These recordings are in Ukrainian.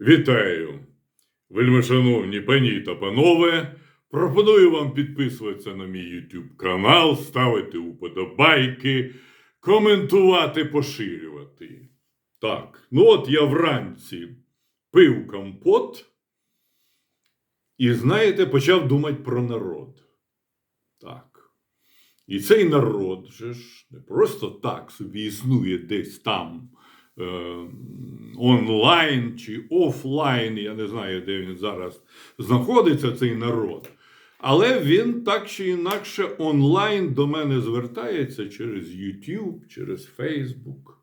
Вітаю! Вельмишановні пані та панове. Пропоную вам підписуватися на мій YouTube канал, ставити уподобайки, коментувати, поширювати. Так, ну от я вранці пив компот і, знаєте, почав думати про народ. Так. І цей народ же ж не просто так собі існує десь там онлайн чи офлайн, я не знаю, де він зараз знаходиться, цей народ. Але він так чи інакше онлайн до мене звертається через YouTube, через Facebook,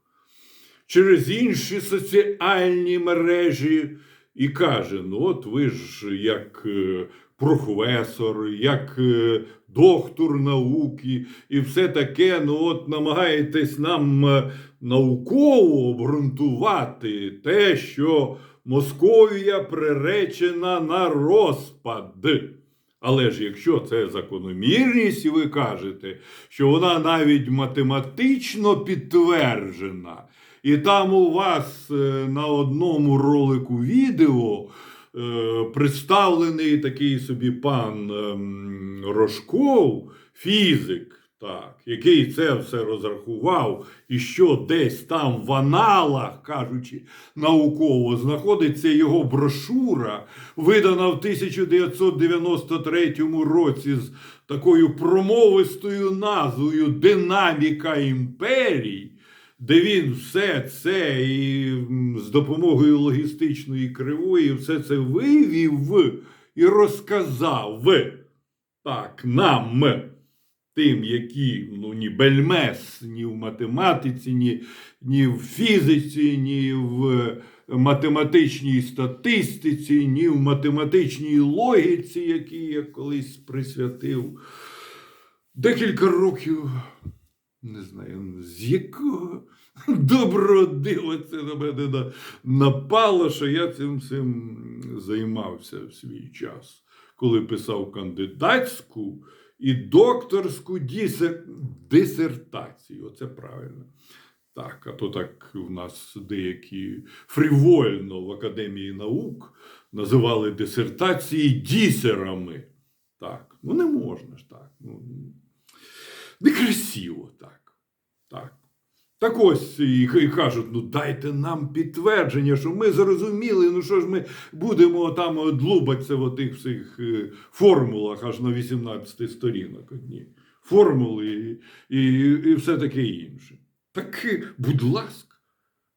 через інші соціальні мережі і каже: ну, от ви ж як е, професор, як е, доктор науки і все таке, ну от намагаєтесь нам е, науково обґрунтувати те, що Московія приречена на розпад. Але ж якщо це закономірність, і ви кажете, що вона навіть математично підтверджена, і там у вас е, на одному ролику відео представлений такий собі пан ем, Рожков, фізик, так, який це все розрахував, і що десь там в аналах, кажучи науково, знаходиться його брошура, видана в 1993 році з такою промовистою назвою Динаміка імперій. Де він все це і з допомогою логістичної кривої все це вивів і розказав так, нам, тим, які ну, ні бельмес, ні в математиці, ні, ні в фізиці, ні в математичній статистиці, ні в математичній логіці, які я колись присвятив декілька років. Не знаю, з якого доброго дива це на мене напало, що я цим всім займався в свій час, коли писав кандидатську і докторську дисертацію. Оце правильно. Так, а то так в нас деякі фрівольно в Академії наук називали дисертації дісерами. Так, ну не можна ж так. Ну, некрасиво. Так ось і, і кажуть, ну дайте нам підтвердження, що ми зрозуміли, ну що ж ми будемо там длубатися в отих всіх е, формулах аж на 18 сторінок одні. Формули і, і, і все таке інше. Так, е, будь ласка,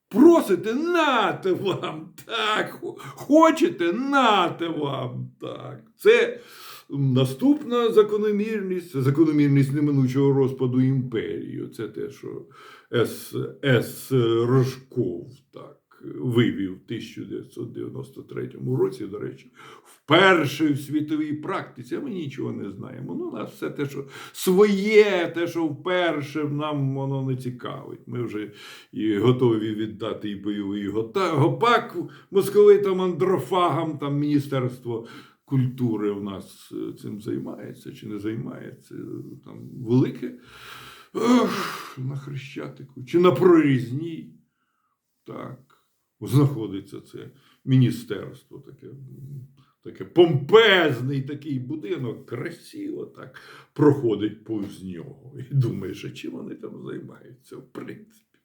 просите, нате вам, так, хочете, нате вам, так. Це наступна закономірність, закономірність неминучого розпаду імперії. Це те, що С. С. Рожков так вивів в 1993 році, до речі, вперше в світовій практиці. А ми нічого не знаємо. Ну, нас все те, що своє, те, що вперше нам воно не цікавить. Ми вже і готові віддати і бойовий гопак московитам андрофагам, там Міністерство культури в нас е, цим займається чи не займається. Там велике. На Хрещатику чи на прорізній. Так, знаходиться це міністерство таке. Таке помпезний такий будинок, красиво так проходить повз нього. І думаєш, а чим вони там займаються, в принципі.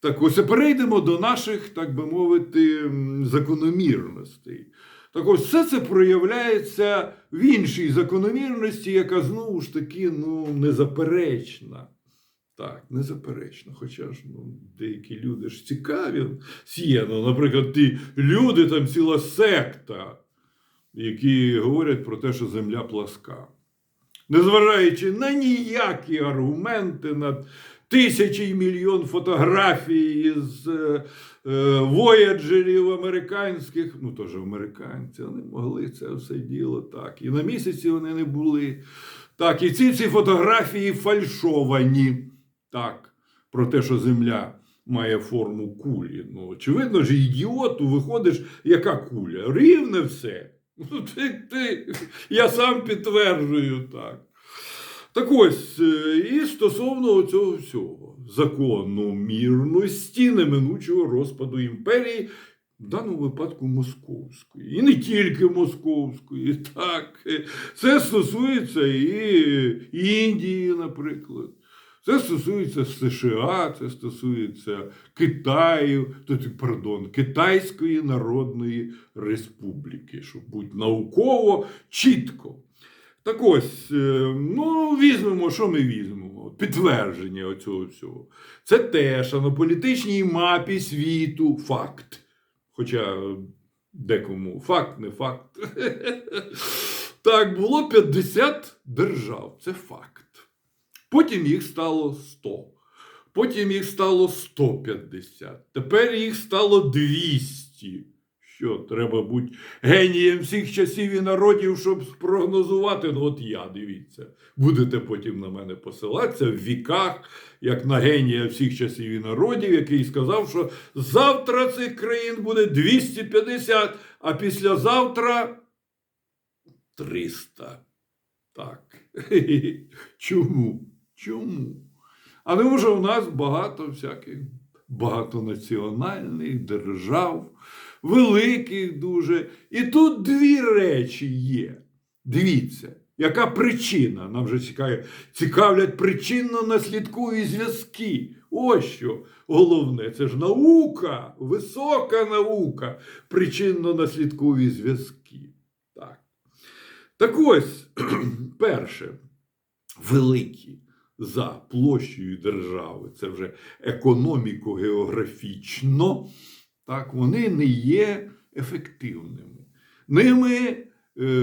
Так ось перейдемо до наших, так би мовити, закономірностей. Так ось все це проявляється в іншій закономірності, яка знову ж таки ну, незаперечна. Так, незаперечно. Хоча ж ну, деякі люди ж цікаві є. Ну, наприклад, ті люди, там ціла секта, які говорять про те, що земля пласка. Незважаючи на ніякі аргументи, на тисячі й мільйон фотографій з е, е, вояджерів американських, ну теж американці, вони могли це все діло так. І на місяці вони не були. Так, і ці ці фотографії фальшовані. Так, про те, що земля має форму кулі. Ну, очевидно ж, ідіоту виходиш, яка куля? Рівне все. Ну, ти, ти, я сам підтверджую так. Так ось, е, і стосовно цього всього закону мірності неминучого розпаду імперії, в даному випадку московської. І не тільки московської. Так. Це стосується і Індії, наприклад. Це стосується США, це стосується Китаю, тут, пардон, Китайської Народної Республіки, щоб бути науково чітко. Так ось, е, ну, візьмемо, що ми візьмемо? Підтвердження оцього всього. Це те, що на політичній мапі світу факт. Хоча декому факт, не факт. Так, було 50 держав. Це факт. Потім їх стало 100. Потім їх стало 150. Тепер їх стало 200. Що, треба бути генієм всіх часів і народів, щоб спрогнозувати? Ну, от я, дивіться. Будете потім на мене посилатися в віках, як на генія всіх часів і народів, який сказав, що завтра цих країн буде 250, а післязавтра 300. Так. Чому? Чому? А тому що в нас багато всяких багатонаціональних держав, великих дуже. І тут дві речі є. Дивіться, яка причина? Нам вже цікавлять, цікавлять причинно-наслідкові зв'язки. Ось що головне, це ж наука, висока наука, причинно-наслідкові зв'язки. Так. Так ось, перше, великі за площею держави, це вже економіко-географічно, так, вони не є ефективними. Ними е,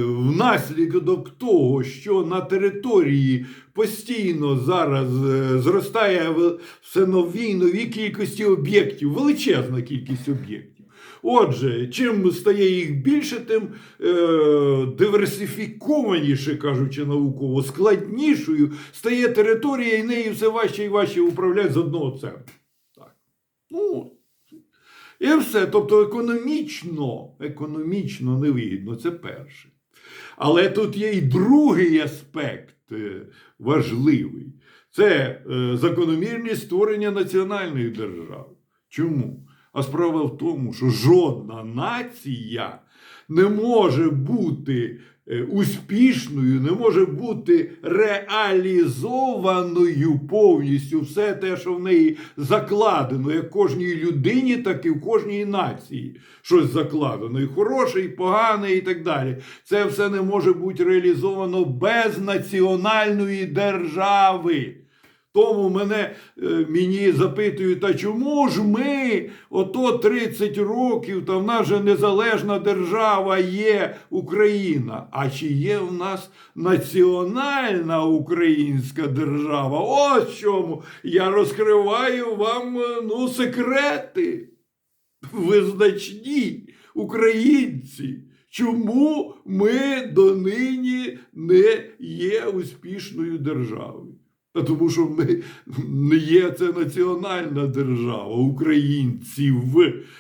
внаслідок того, що на території постійно зараз е, зростає все нові нові кількості об'єктів, величезна кількість об'єктів. Отже, чим стає їх більше, тим е, диверсифікованіше, кажучи науково, складнішою стає територія, і нею все важче і важче управляти з одного центру. Так. Ну, і все. Тобто економічно, економічно невигідно, це перше. Але тут є і другий аспект е, важливий. Це е, закономірність створення національних держав. Чому? А справа в тому, що жодна нація не може бути успішною, не може бути реалізованою повністю все те, що в неї закладено, як кожній людині, так і в кожній нації. Щось закладено, і хороше, і погане, і так далі. Це все не може бути реалізовано без національної держави. Тому мене е, мені запитують, а чому ж ми ото 30 років, та в нас же незалежна держава є Україна. А чи є в нас національна українська держава? Ось чому я розкриваю вам е, ну, секрети визначні українці. Чому ми донині не є успішною державою? Тому що ми не є це національна держава українців.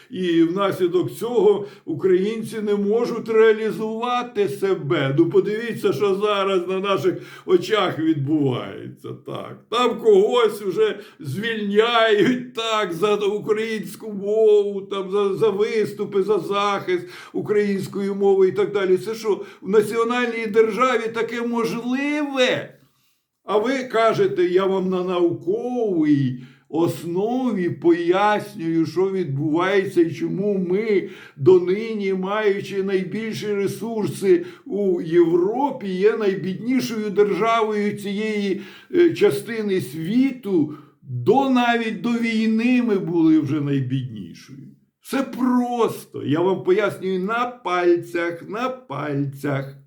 І внаслідок цього українці не можуть реалізувати себе. Ну подивіться, що зараз на наших очах відбувається. Так. Там когось вже звільняють так за українську мову, там за, за виступи, за захист української мови і так далі. Це що в національній державі таке можливе? А ви кажете, я вам на науковій основі пояснюю, що відбувається і чому ми донині, маючи найбільші ресурси у Європі, є найбіднішою державою цієї е, частини світу. До навіть до війни ми були вже найбіднішою. Все просто. Я вам пояснюю на пальцях, на пальцях.